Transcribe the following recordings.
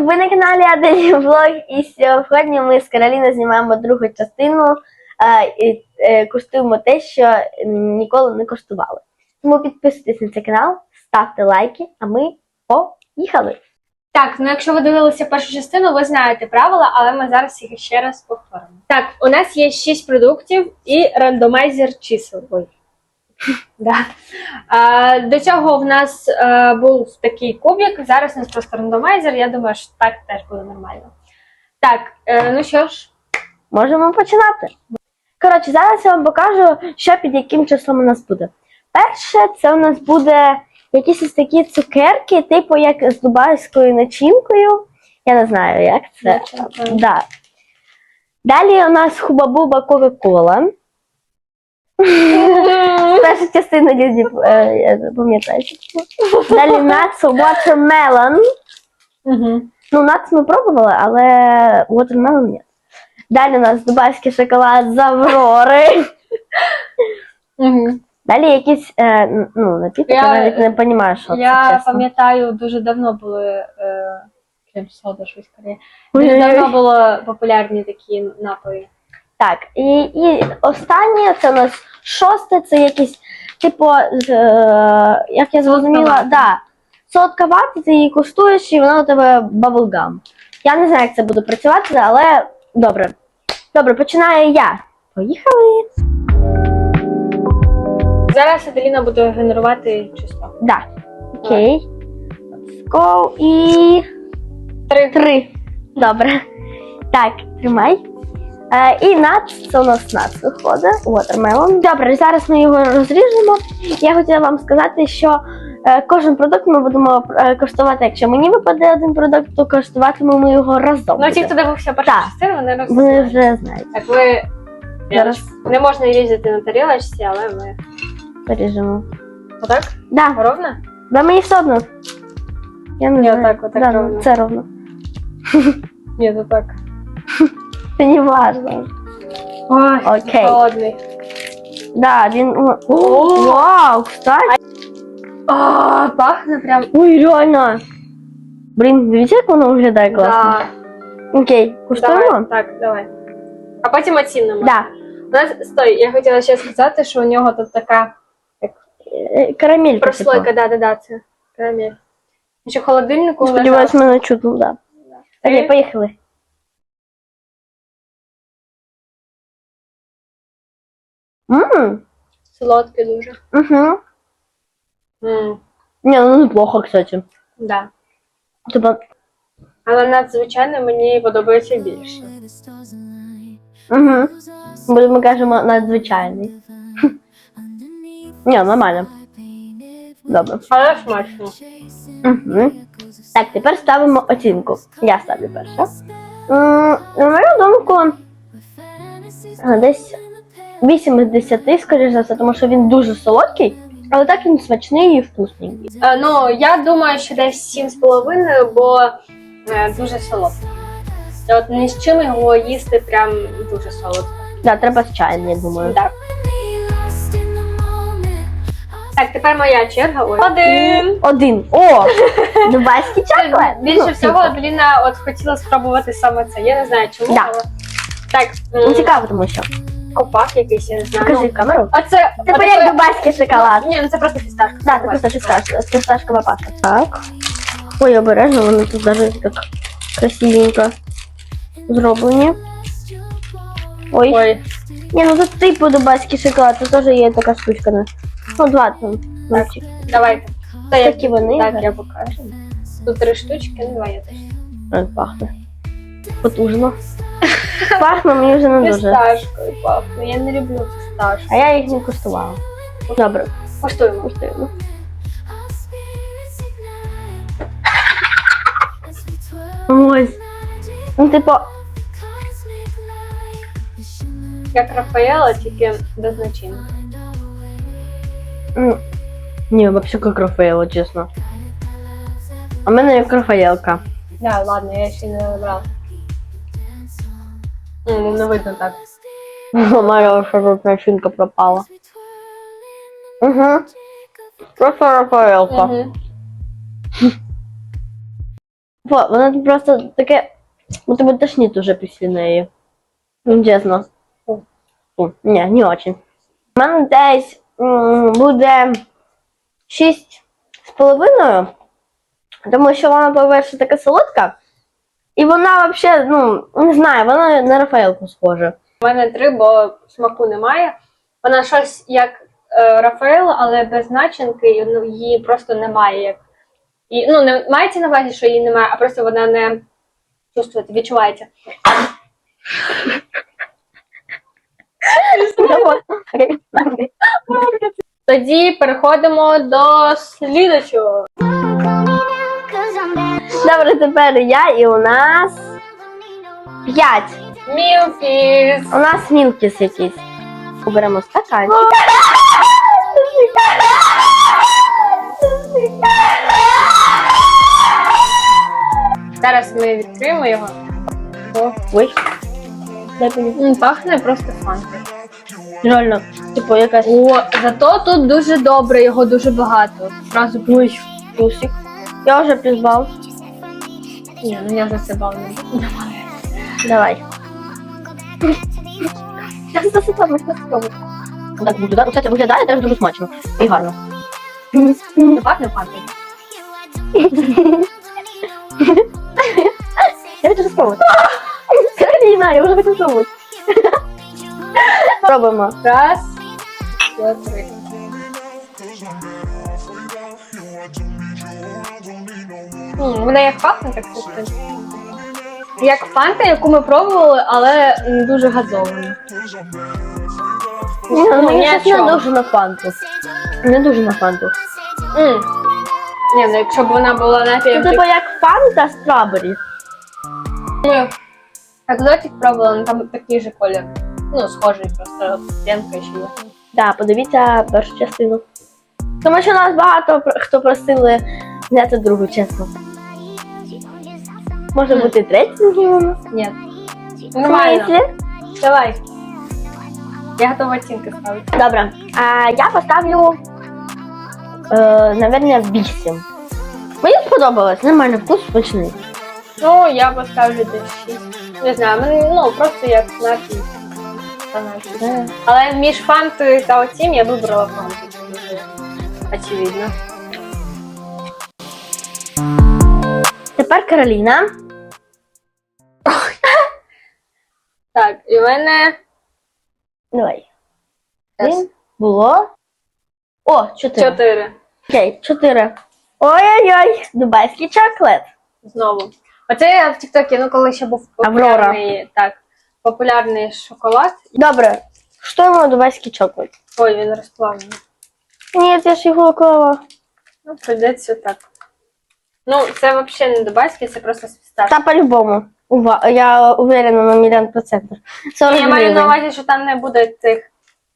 ви на каналі Аделі Влог, і сьогодні ми з Кароліною знімаємо другу частину е, і е, куштуємо те, що ніколи не коштували. Тому підписуйтесь на цей канал, ставте лайки, а ми поїхали! Так, ну якщо ви дивилися першу частину, ви знаєте правила, але ми зараз їх ще раз повторимо. Так, у нас є 6 продуктів і рандомайзер чисел. Да. А, до цього в нас е, був такий кубик, зараз у нас просто рандомайзер, я думаю, що так теж буде нормально. Так, е, ну що ж, Можемо починати. Коротше, зараз я вам покажу, що під яким числом у нас буде. Перше, це у нас буде якісь ось такі цукерки, типу як з дубайською начинкою. Я не знаю, як це. Да. Далі у нас хуба-буба Кока-Кола. Перша частина Дізні, е, я не пам'ятаю. Далі Nuts Watermelon. Ну, Nuts ми пробували, але Watermelon ні. Далі у нас дубайський шоколад з Аврори. Далі якісь, е, ну, напітки, Я- навіть не розумію, що це, Я пам'ятаю, дуже давно були е, сода, щось таке. Дуже давно було популярні такі напої. Так, і, і останнє, це у нас шосте, це якісь, типу, з, е, як я зрозуміла, Солодковате. да, солодка вата, ти її куштуєш, і вона у тебе баблгам. Я не знаю, як це буде працювати, але добре. Добре, починаю я. Поїхали. Зараз Аделіна буде генерувати число. Да. Окей. Let's go. І Три. три. Добре. Так, тримай. Е, і нац, це у нас нац виходить. Watermelon. Добре, зараз ми його розріжемо. Я хотіла вам сказати, що е, кожен продукт ми будемо е, коштувати. Якщо мені випаде один продукт, то коштуватимемо ми його разом. Ну, ті, хто дивився першу Так. частину, вони Вони розуміють. вже знають. Так, ви Зараз не можна різати на тарілочці, але ми. поріжемо. Отак? Да, Ровно? да мені все одно. Я не Ні, знаю. отак, отак да, ну, ровно. Це ровно. Ні, то так. Це не важливо. Ой, Окей. холодний. Да, він. о, О! Вау, кстати. А, пахне прям. Ой, реально. Блін, дивіться, як воно виглядає класно. Да. Окей, куштуємо? Давай, так, давай. А потім оцінимо. Да. У нас, стой, я хотіла ще сказати, що у нього тут така Е, Карамелька. прослойка, типу. да, да, да, це карамель. Ще в холодильнику Сподіваюсь, мене чутно, да. Окей, Три. поїхали. Ммм, солодкий дуже. угу. М, Не, ну неплохо, кстати. да. Типа, Але надзвичайно мені подобається більше. угу. Бо ми кажемо надзвичайний. Ні, нормально. Добре. Але смачно. Угу. Так, тепер ставимо оцінку. Я ставлю перше. М, На мою думку, десь 8 з 10, скоріш за все, тому що він дуже солодкий, але так він смачний і вкусненький. Е, ну, я думаю, що десь 7,5, бо е, дуже солодкий. От ні з чим його їсти прям дуже солодко. Да, треба з чаєм, я думаю. Так. Так, тепер моя черга. Ой. Один. Один. О! Дубайський чоклад. Більше Ну, всього типу. Аделіна от хотіла спробувати саме це. Я не знаю чому. Да. але- Так, Ну, цікаво, тому що. Копак якийсь, я не знаю. Покажи Ну, камеру. А це, Типу як дубайський шоколад. Ні, ну це просто фісташка. Так, це просто фісташка, фісташкова паста. Так. Ой, обережно, вони тут навіть так красивенько зроблені. Ой. Ой, Ні, ну тут типу дубайський шоколад, тут теж є така штучка. Ну, ну два там. мальчик. давайте. Та я, Такі вони. так, я покажу. Тут три штучки, ну давай я теж. Ой, пахне. Потужно. Пахне мені вже не дуже. Фісташкою пахне. Я не люблю фісташку. А я їх не куштувала. Добре, Коштуємо. куштуємо. Ось. Ну, типу, Як Рафаела, тільки без начинки. м, ні, вообще как Рафаэло, чесно. А в мене як Рафаелка. Да, ладно, я ще не набрала. Ну, не видно так. Моя що тут начинка пропала. Угу. Просто Рафаелка. Угу. Вона просто таке. У тебе тошнить уже після неї. Ну, чесно. Ні, не очень. У мене десь буде 6 з половиною, тому що вона, по-перше, така солодка. І вона взагалі, ну, не знаю, вона на Рафаелку схожа. У мене три, бо смаку немає. Вона щось як е, Рафаело, але без начинки, ну, її просто немає. Як... І, ну, не мається на увазі, що її немає, а просто вона не чувствується, відчувається. Тоді переходимо до слідучого. Добре, тепер я і у нас 5. Мілфіс. У нас мілкіс якийсь. Оберемо стаканчик. Зараз ми відкриємо його. О, Ой. Дай мені. м, пахне просто фантою. Реально, типу, якась О, зато тут дуже добре, його дуже багато. Зразу плюсик. Я вже призвав. Ні, ну я це не буду. Давай. Я це засипав, я спробую. Так буде, да? Кстати, виглядає теж дуже смачно. І гарно. Не пахне. Я хочу спробувати. Кароліна, я вже хочу спробувати. Спробуємо. Раз, два, три. М, Вона як пахне, так сказати. Як фанта, яку ми пробували, але дуже газована. Ні, ну, мені ні щось не дуже на фанту. Не дуже на фанту. М. Ні, ну якщо б вона була Це типу як фанта страбері. Ми екзотик пробували, ну там такий же колір. Ну, схожий просто п'янка ще є. Так, подивіться першу частину. Тому що нас багато хто просили зняти другу частину. Може бути третю знімемо? Ні. Нормально. Давай. Я готова оцінки ставити. Добре. А я поставлю, е, наверное, 8. Мені сподобалось, нормальний вкус смачний. Ну, я поставлю десь 6. Не знаю, мені, ну, просто як напій. Та. Але між фантою та оцім я вибрала фанту. Очевидно. Тепер Кароліна. Так, і в мене Давай. Один. Було. О, 4. 4. Окей, 4. Ой-ой-ой, дубайський чоклет. Знову. Оце я в Тіктокі, ну коли ще був Аврора. так, популярний шоколад. Добре. Що йому дубайський чоклет? Ой, він розплавлений. Ні, я ж його клала. Ну, прийдеться так. Ну, це взагалі не дубайський, це просто свістар. Та по-любому. Ува- Я уверена на мільйон процентів. 40 Я маю на гривень. увазі, що там не буде цих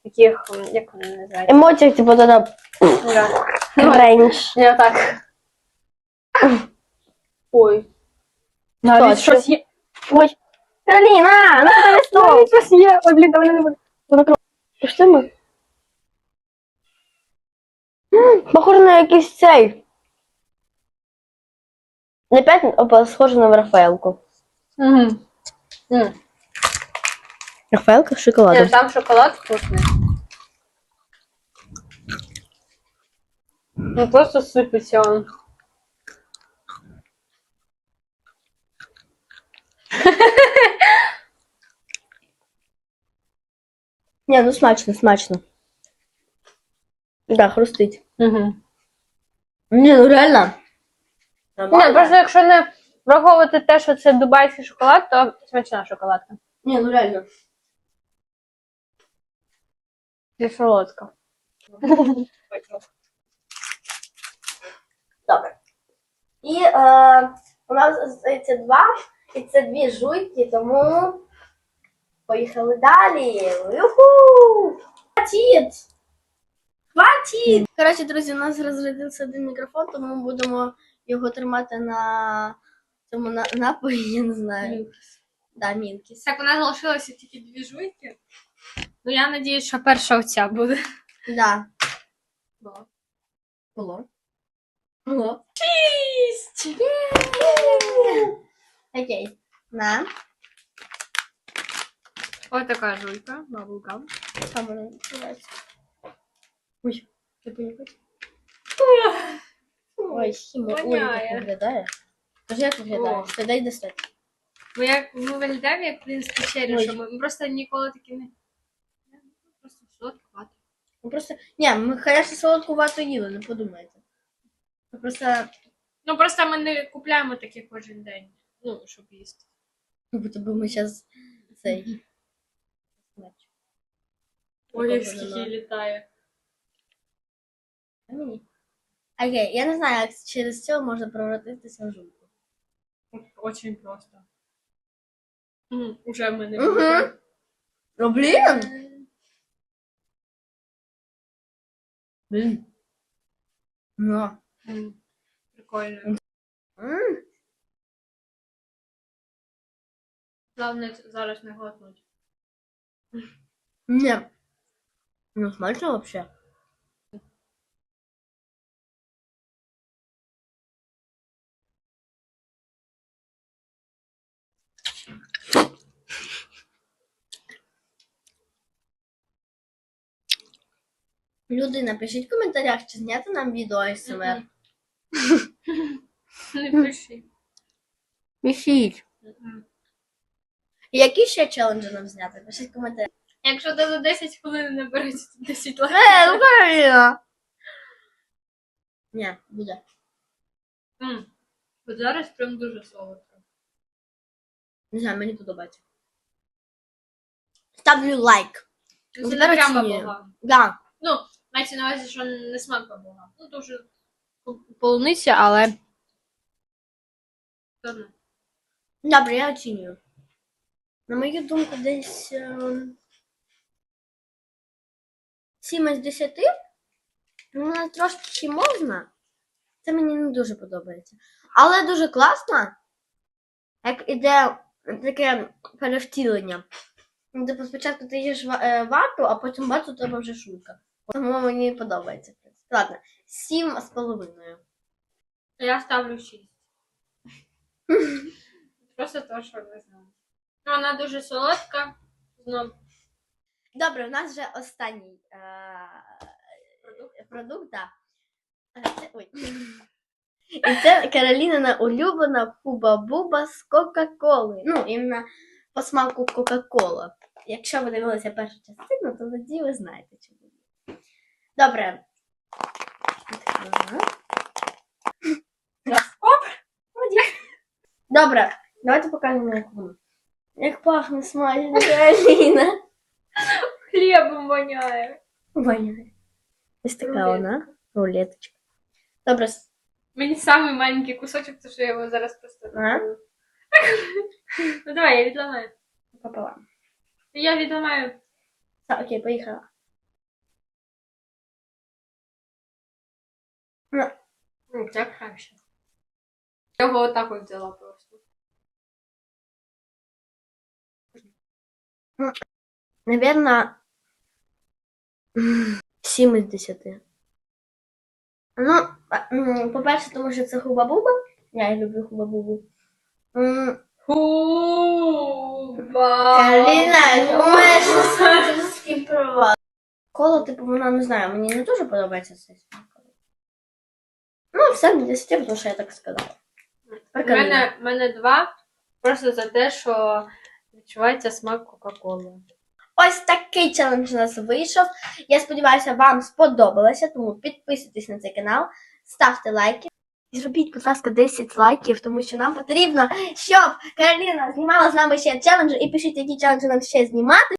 таких, м, як вони називають? Емоцій, типу, додав Да. рейндж. Я так. Ой. Навіть що? щось є. Ой. Кароліна, ну це не стоп. Навіть щось є. Ой, блін, давай не буде. Що ми? Похоже на якийсь цей. Не п'ять, а схоже на Рафаелку. Угу. М. Рафаелка з Ні, там шоколад вкусний. Ну просто сипеться он. Ні, ну смачно, смачно. Да, хрустить. Угу. Ні, ну реально. Ні, просто якщо не враховувати те, що це дубайський шоколад, то смачна шоколадка. Ні, ну реально. І солодка. Добре. І е, у нас здається два, і це дві жуйки, тому поїхали далі. Юху! Хватить! Хватить! Коротше, друзі, у нас розрядився один мікрофон, тому ми будемо його тримати на цьому на, напої, я не знаю. Да, мінкіс. Так, у нас залишилося тільки дві жуйки. Ну, я надіюсь, що перша оця буде. Да. Було. Ого. Шість! Окей. На. Ось така жуйка, бабулгам. Вона називається? Ой, ти понюхай. Ой, хімо, ой, як виглядає. Скажи, як виглядає? Ти дай достати. Бо як ми виглядаємо, як принц печері, Ой. що ми, ми просто ніколи такі не. Просто сладкувато. Ну просто, ні, ми конечно солодку вату їли, не подумайте. Ми Просто, Ну просто ми не купляємо таке кожен день. Ну, щоб їсти. ну, будто би ми зараз цей. Ой, як скільки літає. Мені? Окей, я не знаю, як через це можна превратитися в жуйку. Очень просто. М, Уже в мене. Буде. Ну, блін! Блін. Ну. М, Прикольно. М. Главное зараз не глотнуть. Ні. Ну, смачно вообще. Люди, напишіть в коментарях, чи зняти нам відео СМР. Не. Пишіть. Які ще челенджі нам зняти? Пишіть в коментарях. Якщо ти за 10 хвилин не береться 10 лайків. Е, ну. Ні, буде. М, От зараз прям дуже солодко. Не знаю, мені подобається. Ставлю лайк. Це не прямо бога. Да. Ну, мається на увазі, що не смак бога. Ну, дуже полуниця, але. Все. Добре, я оцінюю. На мою думку, десь ем, 7 з 10. Ну, трошки можна. Це мені не дуже подобається. Але дуже класно, як іде таке перевтілення. Ну, Типу, спочатку ти їш е, вату, а потім бац, у тебе вже шутка. Тому мені подобається. Ладно, 7 з половиною. Я ставлю 6. Просто то, що ви знаєте. Ну, вона дуже солодка. Знов Добре, у нас вже останній е- продукт. продукт, да. Е, Це, ой. І це Каролінина улюблена Хуба-Буба з Кока-Коли. Ну, іменно по смаку Кока-Кола. Якщо ви дивилися першу частину, то тоді ви знаєте, чому. Добре. Ага. Оп! Молодець. Добре, давайте покажемо, як воно. Як пахне смачно, Кароліна. Хлібом воняє. Воняє. Ось така Рулет. вона. Рулеточка. Добре. с- Мені самий маленький кусочок, то що я його зараз просто. А? Ну давай, я відламаю. Пополам. Я відламаю. Так, окей, поїхала. Ну, так краще. Я його отак от взяла просто. наверное, 7 із 10. Ну, м, по-перше, тому що це хуба-буба. Я люблю хуба-бубу. М, Хуба. Кароліна, думаєш, що це провал. Коло, типу, вона не знаю, мені не дуже подобається цей смак. Ну, все з 10, тому що я так сказала. У мене, в мене два. Просто за те, що відчувається смак Кока-Коли. Ось такий челендж у нас вийшов. Я сподіваюся, вам сподобалося, тому підписуйтесь на цей канал, ставте лайки. І зробіть, будь ласка, 10 лайків, тому що нам потрібно, щоб Кароліна знімала з нами ще челенджі і пишіть, які челенджі нам ще знімати.